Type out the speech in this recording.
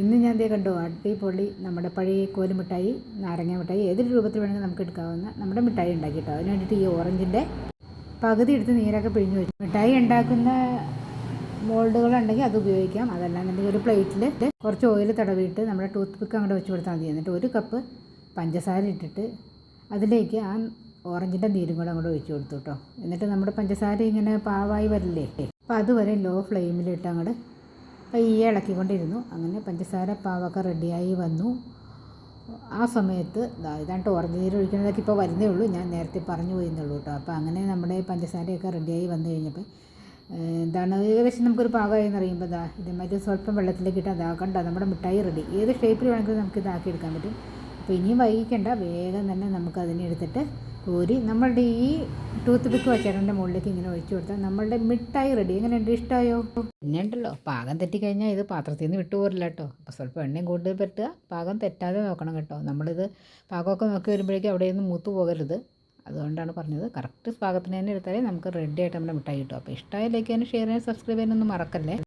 ഇന്ന് ഞാൻ ദേ കണ്ടു അടിപൊളി നമ്മുടെ പഴയ കോൽ മിഠായി നാരങ്ങ മിഠായി ഏതൊരു രൂപത്തിൽ വേണമെങ്കിൽ നമുക്ക് എടുക്കാവുന്ന നമ്മുടെ മിഠായി ഉണ്ടാക്കി കേട്ടോ. അതിന് വേണ്ടിയിട്ട് ഈ ഓറഞ്ചിന്റെ പകുതി എടുത്ത് നീരൊക്കെ പിഴിഞ്ഞ് വെച്ചു. മിഠായി ഉണ്ടാക്കുന്ന മോൾഡുകളുണ്ടെങ്കിൽ അത് ഉപയോഗിക്കാം. അതല്ലാന്നുണ്ടെങ്കിൽ ഒരു പ്ലേറ്റിൽ കുറച്ച് ഓയിൽ തടവിയിട്ട് നമ്മുടെ ടൂത്ത് പിക്ക് അങ്ങോട്ട് വെച്ച് കൊടുത്താൽ മതി. എന്നിട്ട് ഒരു കപ്പ് പഞ്ചസാര ഇട്ടിട്ട് അതിലേക്ക് ആ ഓറഞ്ചിന്റെ നീരും കൂടെ അങ്ങോട്ട് ഒഴിച്ച് കൊടുത്തു കേട്ടോ. എന്നിട്ട് നമ്മുടെ പഞ്ചസാര ഇങ്ങനെ പാവായി വരില്ലേ? അപ്പോൾ അതുവരെ ലോ ഫ്ലെയിമിലിട്ട് അങ്ങോട്ട് പയ്യെ ഇളക്കിക്കൊണ്ടിരുന്നു. അങ്ങനെ പഞ്ചസാര പാവൊക്കെ റെഡിയായി വന്നു. ആ സമയത്ത് ഇതാണ്ട് ഓറഞ്ച് നീര് ഒഴിക്കുന്നതൊക്കെ ഇപ്പോൾ വരുന്നേ ഉള്ളൂ. ഞാൻ നേരത്തെ പറഞ്ഞു പോയിരുന്നുള്ളൂ കേട്ടോ. അപ്പോൾ അങ്ങനെ നമ്മുടെ പഞ്ചസാരയൊക്കെ റെഡിയായി വന്നു കഴിഞ്ഞപ്പോൾ എന്താണ് ഏകദേശം നമുക്കൊരു പാകമായി എന്ന് അറിയുമ്പോൾ ഇതാ ഇതേമാതിരി സ്വല്പം വെള്ളത്തിലേക്ക് ഇട്ട് അതാക്കണ്ട. കണ്ട നമ്മുടെ മിഠായി റെഡി ഏത് ഷേപ്പിൽ വേണമെങ്കിലും നമുക്ക് ഇതാക്കി എടുക്കാൻ പറ്റും. അപ്പോൾ ഇനിയും വൈകിക്കേണ്ട. വേഗം തന്നെ നമുക്ക് അതിനെ എടുത്തിട്ട് കോരി നമ്മളുടെ ഈ ടൂത്ത് പിക്ക് വച്ചേട്ടന്റെ മുകളിലേക്ക് ഇങ്ങനെ ഒഴിച്ചു കൊടുത്താൽ നമ്മളുടെ മിഠായി റെഡി എങ്ങനെ ഉണ്ട് ഇഷ്ടമായോ പിന്നെ ഉണ്ടല്ലോ. പാകം തെറ്റിക്കഴിഞ്ഞാൽ ഇത് പാത്രത്തിൽ നിന്ന് വിട്ടുപോരില്ല കേട്ടോ. അപ്പോൾ സ്വല്പം എണ്ണയും കൂടുതൽ പറ്റുക പാകം തെറ്റാതെ നോക്കണം കേട്ടോ. നമ്മളിത് പാകമൊക്കെ നോക്കി വരുമ്പോഴേക്കും അവിടെ നിന്ന് മൂത്ത് പോകരുത്. അതുകൊണ്ടാണ് പറഞ്ഞത്. കറക്റ്റ് പാകത്തിന് തന്നെ എടുത്താലേ നമുക്ക് റെഡി ആയിട്ട് നമ്മുടെ മിഠായി കിട്ടും. അപ്പോൾ ഇഷ്ടമായ ലൈക്ക് ചെയ്യാനും ഷെയർ ചെയ്യാനും സബ്സ്ക്രൈബ് ചെയ്യാനൊന്നും മറക്കല്ലേ?